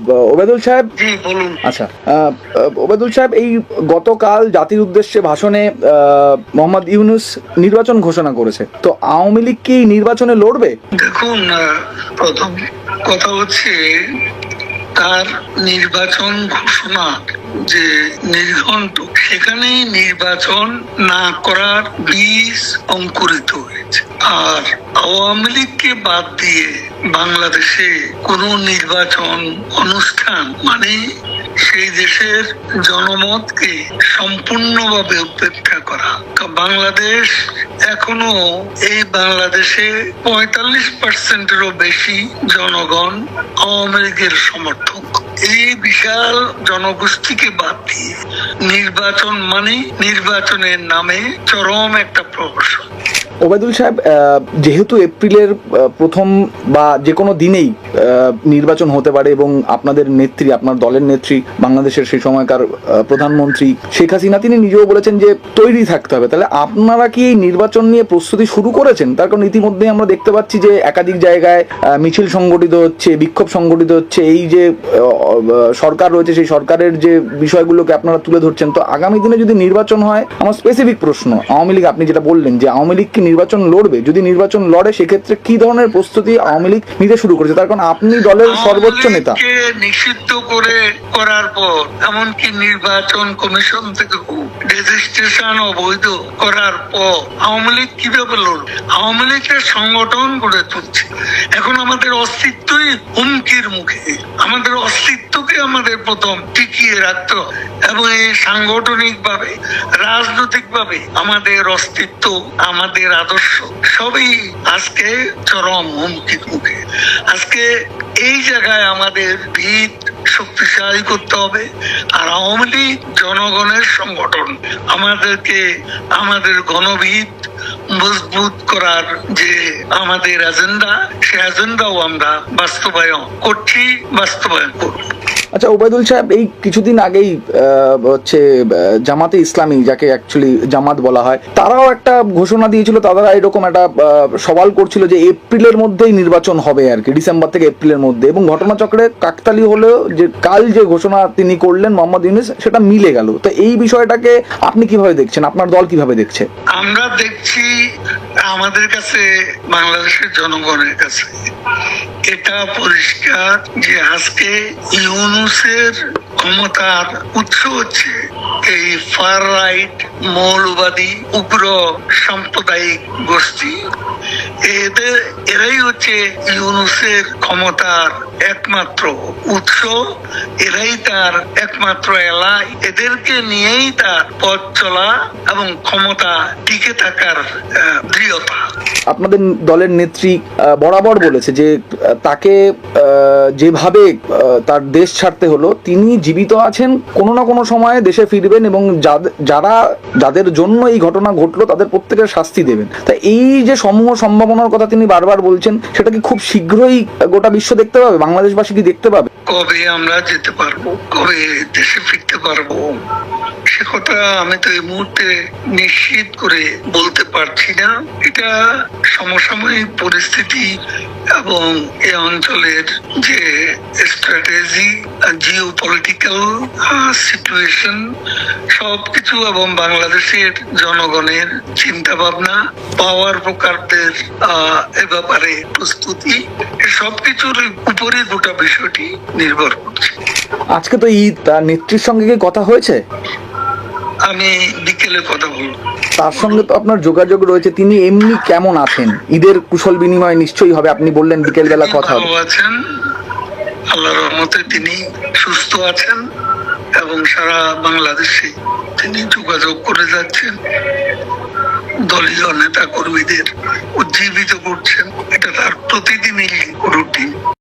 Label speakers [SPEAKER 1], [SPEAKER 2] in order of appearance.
[SPEAKER 1] ওবেদুল সাহেব? আচ্ছা আহ, ওবেদুল সাহেব এই গতকাল জাতির উদ্দেশ্যে ভাষণে আহ, মোহাম্মদ ইউনুস নির্বাচন ঘোষণা করেছে। তো আওয়ামী লীগ কি নির্বাচনে লড়বে?
[SPEAKER 2] দেখুন প্রথম কথা হচ্ছে তার নির্বাচন ঘোষণা যে নির্ঘণ্ট সেখানে নির্বাচন না করার বীজ অঙ্কুরিত হয়েছে। আর আওয়ামী লীগকে বাদ দিয়ে বাংলাদেশে কোনো নির্বাচন অনুষ্ঠান মানে সেই দেশের জনমতকে সম্পূর্ণভাবে উপেক্ষা করা। বাংলাদেশ এখনও এই বাংলাদেশে পঁয়তাল্লিশ পার্সেন্টেরও বেশি জনগণ আওয়ামী লীগের সমর্থক। এই বিশাল জনগোষ্ঠীকে বাদ দিয়ে নির্বাচন মানে নির্বাচনের নামে চরম একটা প্রহসন
[SPEAKER 1] ওবায়দুল সাহেব যেহেতু এপ্রিলের প্রথম বা যে কোনো দিনেই নির্বাচন হতে পারে এবং আপনাদের নেত্রী, আপনার দলের নেত্রী, বাংলাদেশের সেই সময়কার প্রধানমন্ত্রী শেখ হাসিনা, তিনি নিজেও বলেছেন যে তৈরি থাকতে হবে। তাহলে আপনারা কি এই নির্বাচন নিয়ে প্রস্তুতি শুরু করেছেন? তার কারণ ইতিমধ্যেই আমরা দেখতে পাচ্ছি যে একাধিক জায়গায় মিছিল সংগঠিত হচ্ছে, বিক্ষোভ সংগঠিত হচ্ছে। এই যে সরকার রয়েছে, সেই সরকারের যে বিষয়গুলোকে আপনারা তুলে ধরছেন। তো আগামী দিনে যদি নির্বাচন হয়, আমার স্পেসিফিক প্রশ্ন, আওয়ামী লীগ, আপনি যেটা বললেন যে আওয়ামী লীগ কি নির্বাচন লড়বে যদি নির্বাচন লড়ে সেক্ষেত্রে কি ধরনের প্রস্তুতি আওয়ামী লীগ নিতে শুরু করেছে? তার কারণ আপনি দলের সর্বোচ্চ নেতা।
[SPEAKER 2] নিষিদ্ধ করে করার পর এমনকি নির্বাচন কমিশন থেকে রেজিস্ট্রেশন অবৈধ করার পর আওয়ামী লীগ কীভাবে লড়বে? আওয়ামী লীগের সংগঠন গড়ে তুলছে। এখন আমাদের অস্তিত্বই হুমকির মুখে। আমাদের অস্তিত্বকে আমাদের প্রথম টিকিয়ে রাখতে এবং এই সাংগঠনিক ভাবে রাজনৈতিক ভাবে আমাদের অস্তিত্ব, আমাদের আদর্শ সবই আজকে চরম হুমকির মুখে। আজকে এই জায়গায় আমাদের ভিত, শক্তিশালী করতে হবে আর আওয়ামী লীগ জনগণের সংগঠন আমাদেরকে আমাদের গণভিত, মজবুত করার যে আমাদের এজেন্ডা সে এজেন্ডাও আমরা বাস্তবায়ন করছি, বাস্তবায়ন করব।
[SPEAKER 1] আচ্ছা ওবায়দুল সাহেব, এই কিছুদিন আগেই হচ্ছে জামাতে ইসলামী, যাকে অ্যাকচুয়ালি জামাত বলা হয়, তারাও একটা ঘোষণা দিয়েছিল, তারা এরকম একটা সওয়াল করছিল যে এপ্রিলের মধ্যেই নির্বাচন হবে আর কি, ডিসেম্বর থেকে এপ্রিলের মধ্যে, এবং ঘটনাচক্রে কাকতালি হলেও যে কাল যে ঘোষণা তিনি করলেন, মোহাম্মদ ইউনুস, সেটা মিলে গেল। তো এই বিষয়টাকে আপনি কীভাবে দেখছেন? আপনার দল কীভাবে দেখছে?
[SPEAKER 2] আমরা দেখছি আমাদের কাছে, বাংলাদেশের জনগণের কাছে, এটা পরিষ্কার যে আজকে ইউনুসের ক্ষমতার উৎস হচ্ছে এই ফার রাইট মৌলবাদী উগ্র সাম্প্রদায়িক গোষ্ঠী। এদের, এরাই হচ্ছে ইউনুসের ক্ষমতার একমাত্র উৎস। এরাই তার একমাত্র এলাই এদেরকে নিয়েই তার পথ চলা এবং ক্ষমতা টিকে থাকার দৃঢ়তা।
[SPEAKER 1] আপনাদের দলের নেত্রী বরাবর বলেছে যে তাকে যেভাবে তার দেশ ছাড়তে হলো, তিনি জীবিত আছেন, কোনো না কোনো সময়ে দেশে ফিরবেন এবং যারা, যাদের জন্য এই ঘটনা ঘটলো, তাদের প্রত্যেকের শাস্তি দেবেন। তা এই যে সমূহ সম্ভাবনার কথা তিনি বারবার বলছেন, সেটা কি খুব শীঘ্রই গোটা বিশ্ব দেখতে পাবে? বাংলাদেশবাসী কি দেখতে পাবে?
[SPEAKER 2] কবে আমরা যেতে পারব? কবে দেশে ফিরতে পারব? সে কথা আমি তো এই মুহূর্তে নিশ্চিত করে বলতে পারছি না। এটা সমসাময়িক পরিস্থিতি এবং এই অঞ্চলের যে স্ট্র্যাটেজি জিও পলিটিক্যাল সিচুয়েশন সবকিছু এবং বাংলাদেশের জনগণের চিন্তা ভাবনা পাওয়ার প্রকারদের এ ব্যাপারে প্রস্তুতি সবকিছুর উপরে গোটা বিষয়টি নির্ভর করছে।
[SPEAKER 1] আজকে তো ঈদ তার নেত্রীর সঙ্গে কথা হয়েছে?
[SPEAKER 2] আমি বিকেলে কথা বলব
[SPEAKER 1] তার সঙ্গে তো আপনার যোগাযোগ রয়েছে। তিনি এমনি কেমন আছেন? ঈদের কুশল বিনিময় নিশ্চয়ই হবে। আপনি বললেন বিকেলবেলা
[SPEAKER 2] তিনি
[SPEAKER 1] কথা হবে
[SPEAKER 2] ভালো আছেন। আল্লাহর রহমতে তিনি সুস্থ আছেন এবং সারা বাংলাদেশে তিনি যোগাযোগ করে যাচ্ছেন। দলীয় নেতা কর্মীদের উজ্জীবিত করছেন। এটা তার প্রতিদিনই রুটিন।